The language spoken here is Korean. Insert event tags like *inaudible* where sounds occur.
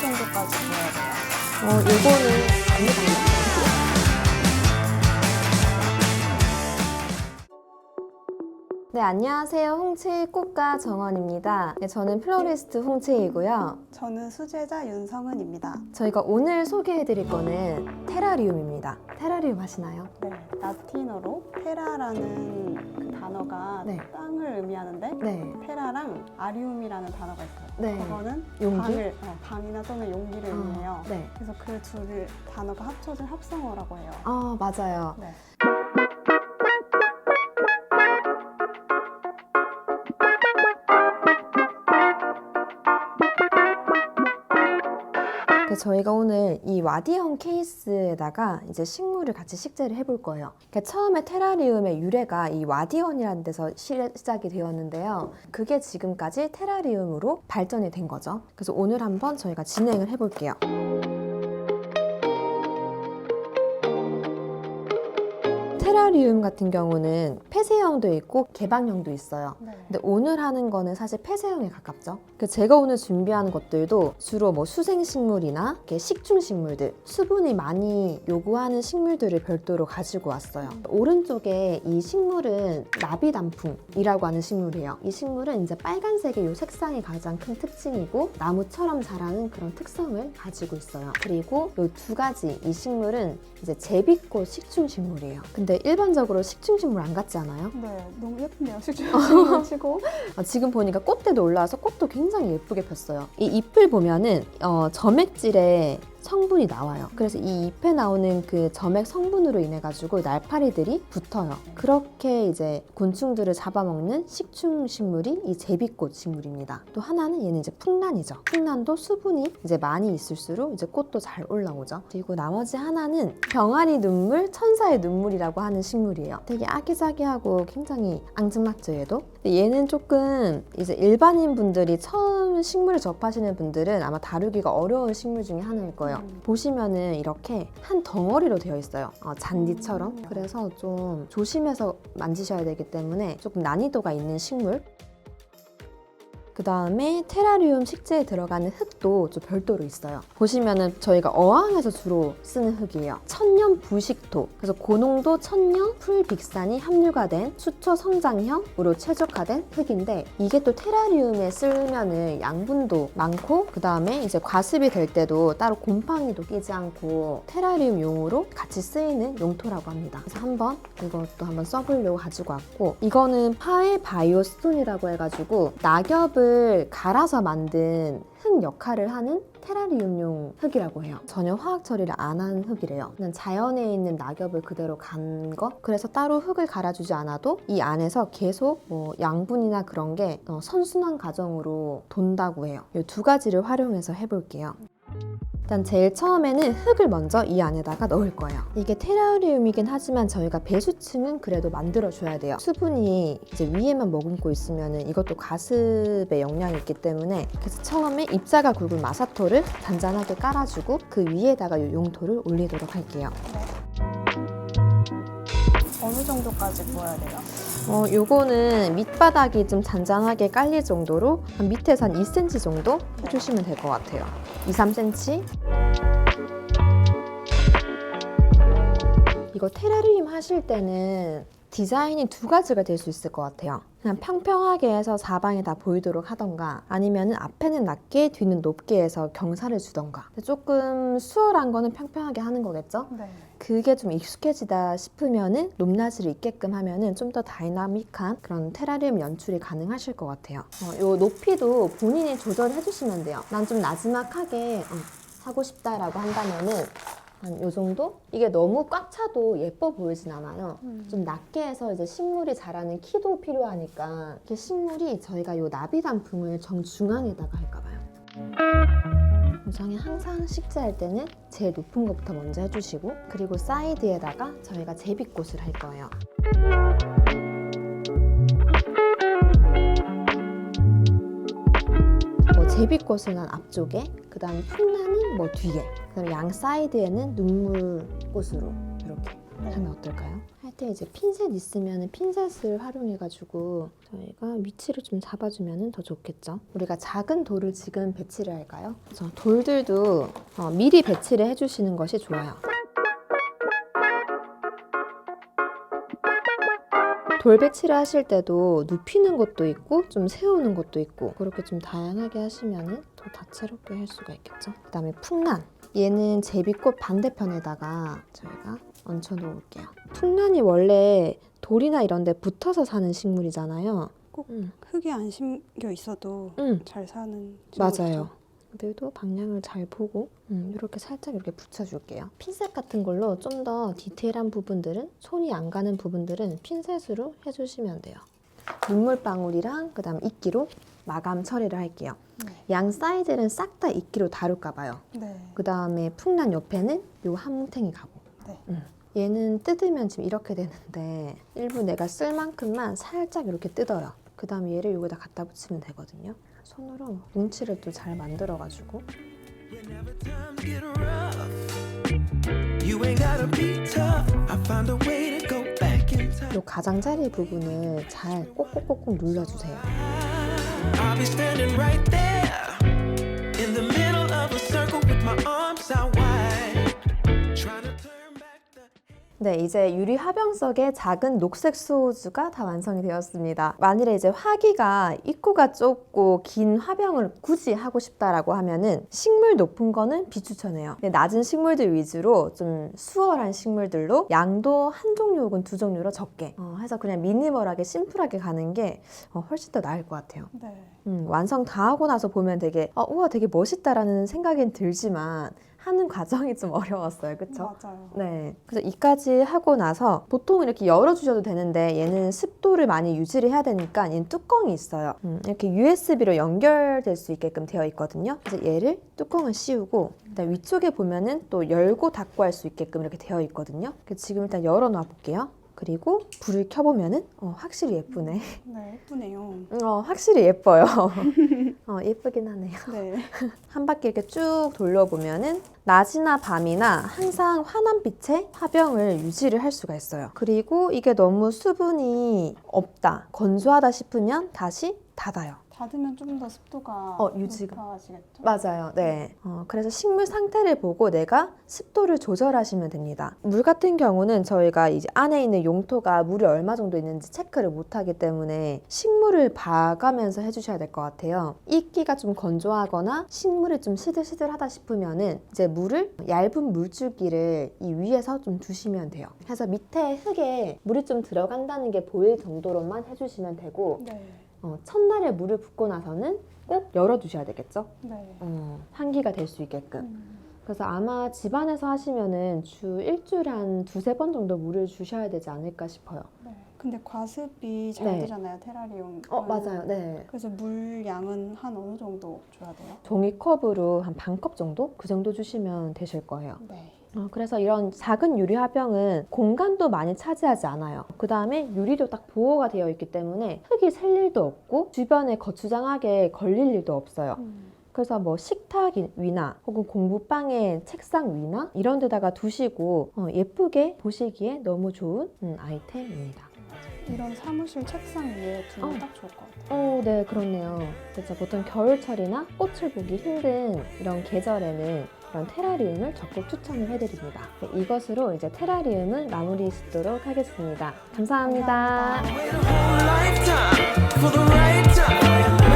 정도까지 보여야 돼요? 어, 이거는 아니다. 네, 안녕하세요. 홍채의 꽃가 정원입니다. 네, 저는 플로리스트 홍채이고요. 저는 수제자 윤성은입니다. 저희가 오늘 소개해드릴 거는 테라리움입니다. 테라리움 하시나요? 네, 라틴어로 테라라는 그 단어가 네. 땅을 의미하는데 네. 테라랑 아리움이라는 단어가 있어요. 네. 그거는 용기? 방을, 어, 방이나 또는 용기를 의미해요. 어, 네. 그래서 그 둘을 단어가 합쳐진 합성어라고 해요. 아, 맞아요. 네. 저희가 오늘 이 와디형 케이스에다가 이제 식물을 같이 식재를 해볼 거예요. 그러니까 처음에 테라리움의 유래가 이 와디형이라는 데서 시- 시작이 되었는데요. 그게 지금까지 테라리움으로 발전이 된 거죠. 그래서 오늘 한번 저희가 진행을 해볼게요. 테라리움 같은 경우는 폐쇄형도 있고 개방형도 있어요. 네. 근데 오늘 하는 거는 사실 폐쇄형에 가깝죠. 그 제가 오늘 준비하는 것들도 주로 뭐 수생식물이나 이렇게 식충식물들, 수분이 많이 요구하는 식물들을 별도로 가지고 왔어요. 오른쪽에 이 식물은 나비단풍이라고 하는 식물이에요. 이 식물은 이제 빨간색의 요 색상이 가장 큰 특징이고 나무처럼 자라는 그런 특성을 가지고 있어요. 그리고 요 두 가지 이 식물은 이제 제비꽃 식충식물이에요. 근데 일반적으로 식충식물 안 같지 않아요? 네, 너무 예쁜데요, 식주를 *laughs* 치고. 아, 지금 보니까 꽃대도 올라와서 꽃도 굉장히 예쁘게 폈어요. 이 잎을 보면은 어, 점액질의 성분이 나와요. 그래서 이 잎에 나오는 그 점액 성분으로 인해 가지고 날파리들이 붙어요. 그렇게 이제 곤충들을 잡아먹는 식충 식물이 이 제비꽃 식물입니다. 또 하나는 얘는 이제 풍란이죠. 풍란도 수분이 이제 많이 있을수록 이제 꽃도 잘 올라오죠. 그리고 나머지 하나는 병아리 눈물, 천사의 눈물이라고 하는 식물이에요. 되게 아기자기하고 굉장히 앙증맞죠 얘도. 얘는 조금 이제 일반인 분들이 처음 식물을 접하시는 분들은 아마 다루기가 어려운 식물 중에 하나일 거예요. 음. 보시면은 이렇게 한 덩어리로 되어 있어요. 어, 잔디처럼. 음. 그래서 좀 조심해서 만지셔야 되기 때문에 조금 난이도가 있는 식물. 그 다음에 테라리움 식재에 들어가는 흙도 좀 별도로 있어요. 보시면은 저희가 어항에서 주로 쓰는 흙이에요. 천연 부식토. 그래서 고농도 천연 풀빅산이 함유가 된 수초 성장형으로 최적화된 흙인데 이게 또 테라리움에 쓰면은 양분도 많고 그 다음에 이제 과습이 될 때도 따로 곰팡이도 끼지 않고 테라리움 용으로 같이 쓰이는 용토라고 합니다. 그래서 한번 이것도 한번 써보려고 가지고 왔고 이거는 파의 바이오 스톤이라고 해가지고 낙엽을 갈아서 만든 흙 역할을 하는 테라리움용 흙이라고 해요. 전혀 화학 처리를 안 한 흙이래요. 그냥 자연에 있는 낙엽을 그대로 간 거. 그래서 따로 흙을 갈아주지 않아도 이 안에서 계속 뭐 양분이나 그런 게 어, 선순환 과정으로 돈다고 해요. 이 두 가지를 활용해서 해볼게요. 일단 제일 처음에는 흙을 먼저 이 안에다가 넣을 거예요. 이게 테라리움이긴 하지만 저희가 배수층은 그래도 만들어줘야 돼요. 수분이 이제 위에만 머금고 있으면 이것도 가습의 영향이 있기 때문에 그래서 처음에 입자가 굵은 마사토를 잔잔하게 깔아주고 그 위에다가 이 용토를 올리도록 할게요. 어느 정도까지 보여야 돼요? 어, 요거는 밑바닥이 좀 잔잔하게 깔릴 정도로 한 밑에서 한 2cm 정도 해주시면 될 것 같아요. 2, 3cm. 이거 테라리움 하실 때는 디자인이 두 가지가 될 수 있을 것 같아요. 그냥 평평하게 해서 사방에 다 보이도록 하던가 아니면 앞에는 낮게 뒤는 높게 해서 경사를 주던가 조금 수월한 거는 평평하게 하는 거겠죠? 네. 그게 좀 익숙해지다 싶으면은 높낮이를 있게끔 하면은 좀 더 다이나믹한 그런 테라리움 연출이 가능하실 것 같아요. 어, 요 높이도 본인이 조절해 주시면 돼요. 난 좀 나지막하게 어, 하고 싶다라고 한다면은 한 요 정도? 이게 너무 꽉 차도 예뻐 보이진 않아요. 음. 좀 낮게 해서 이제 식물이 자라는 키도 필요하니까 이렇게 식물이 저희가 요 나비 단풍을 정중앙에다가 할까 봐요. 우선 항상 식재할 때는 제일 높은 것부터 먼저 해주시고 그리고 사이드에다가 저희가 제비꽃을 할 거예요. 제비꽃은 한 앞쪽에, 그 다음 풍란은 뭐 뒤에, 그 다음 양 사이드에는 눈물꽃으로 이렇게 네. 하면 어떨까요? 밑에 이제 핀셋 있으면 핀셋을 활용해가지고 저희가 위치를 좀 잡아주면 더 좋겠죠. 우리가 작은 돌을 지금 배치를 할까요? 그래서 돌들도 어, 미리 배치를 해주시는 것이 좋아요. 돌 배치를 하실 때도 눕히는 것도 있고 좀 세우는 것도 있고 그렇게 좀 다양하게 하시면 더 다채롭게 할 수가 있겠죠. 그 다음에 풍란. 얘는 제비꽃 반대편에다가 저희가 얹혀 놓을게요. 풍란이 원래 돌이나 이런 데 붙어서 사는 식물이잖아요. 꼭 음, 흙이 안 심겨 있어도 음, 잘 사는 맞아요. 그래도 방향을 잘 보고 음, 이렇게 살짝 이렇게 붙여줄게요. 핀셋 같은 걸로 좀 더 디테일한 부분들은 손이 안 가는 부분들은 핀셋으로 해주시면 돼요. 눈물방울이랑 그 다음 이끼로 마감 처리를 할게요. 네. 양 사이즈는 싹 다 이끼로 다룰까 봐요. 네. 그 다음에 풍란 옆에는 요한 뭉탱이 가고. 네. 음. 얘는 뜯으면 지금 이렇게 되는데 일부 내가 쓸 만큼만 살짝 이렇게 뜯어요. 그 다음에 얘를 여기다 갖다 붙이면 되거든요. 손으로 뭉치를 또 잘 만들어가지고. 요 가장자리 부분을 잘 꼭꼭꼭꼭 눌러주세요. 네, 이제 유리 화병석의 작은 녹색 수호주가 다 완성이 되었습니다. 만일에 이제 화기가 입구가 좁고 긴 화병을 굳이 하고 싶다라고 하면은 식물 높은 거는 비추천해요. 낮은 식물들 위주로 좀 수월한 식물들로 양도 한 종류 혹은 두 종류로 적게 어, 해서 그냥 미니멀하게 심플하게 가는 게 어, 훨씬 더 나을 것 같아요. 네. 음, 완성 다 하고 나서 보면 되게 어, 우와 되게 멋있다라는 생각은 들지만 하는 *laughs* 과정이 좀 어려웠어요. 그쵸? 맞아요. 네. 그래서 이까지 하고 나서 보통 이렇게 열어주셔도 되는데 얘는 습도를 많이 유지를 해야 되니까 얘는 뚜껑이 있어요. 음, 이렇게 USB로 연결될 수 있게끔 되어 있거든요. 그래서 얘를 뚜껑을 씌우고 일단 위쪽에 보면은 또 열고 닫고 할 수 있게끔 이렇게 되어 있거든요. 지금 일단 열어놔 볼게요. 그리고 불을 켜보면은 어, 확실히 예쁘네. 네, 예쁘네요. 어, 확실히 예뻐요. *laughs* 어, 예쁘긴 하네요. 네. *laughs* 한 바퀴 이렇게 쭉 돌려보면은 낮이나 밤이나 항상 환한 빛의 화병을 유지를 할 수가 있어요. 그리고 이게 너무 수분이 없다, 건조하다 싶으면 다시 닫아요. 닫으면 좀 더 습도가 어, 유지가. 높아지겠죠? 맞아요. 네. 어, 그래서 식물 상태를 보고 내가 습도를 조절하시면 됩니다. 물 같은 경우는 저희가 이제 안에 있는 용토가 물이 얼마 정도 있는지 체크를 못 하기 때문에 식물을 봐가면서 해주셔야 될 것 같아요. 이끼가 좀 건조하거나 식물이 좀 시들시들하다 싶으면은 이제 물을 얇은 물줄기를 이 위에서 좀 두시면 돼요. 그래서 밑에 흙에 물이 좀 들어간다는 게 보일 정도로만 해주시면 되고 네. 어, 첫날에 물을 붓고 나서는 꼭 열어두셔야 되겠죠? 네. 어, 환기가 될 수 있게끔. 음, 그래서 아마 집안에서 하시면은 주 일주일에 한 두세 번 정도 물을 주셔야 되지 않을까 싶어요. 네. 근데 과습이 잘 네. 되잖아요, 테라리움. 어, 맞아요. 네. 그래서 물 양은 한 어느 정도 줘야 돼요? 종이컵으로 한 반 컵 정도? 그 정도 주시면 되실 거예요. 네. 어, 그래서 이런 작은 유리 화병은 공간도 많이 차지하지 않아요. 그 다음에 유리도 딱 보호가 되어 있기 때문에 흙이 셀 일도 없고 주변에 거추장하게 걸릴 일도 없어요. 음, 그래서 뭐 식탁 위나 혹은 공부방의 책상 위나 이런 데다가 두시고 어, 예쁘게 보시기에 너무 좋은 음, 아이템입니다. 이런 사무실 책상 위에 두면 어. 딱 좋을 것 같아요. 어, 네, 그렇네요. 그렇죠. 보통 겨울철이나 꽃을 보기 힘든 이런 계절에는 이런 테라리움을 적극 추천을 해드립니다. 네, 이것으로 이제 테라리움을 마무리 짓도록 하겠습니다 감사합니다. 감사합니다.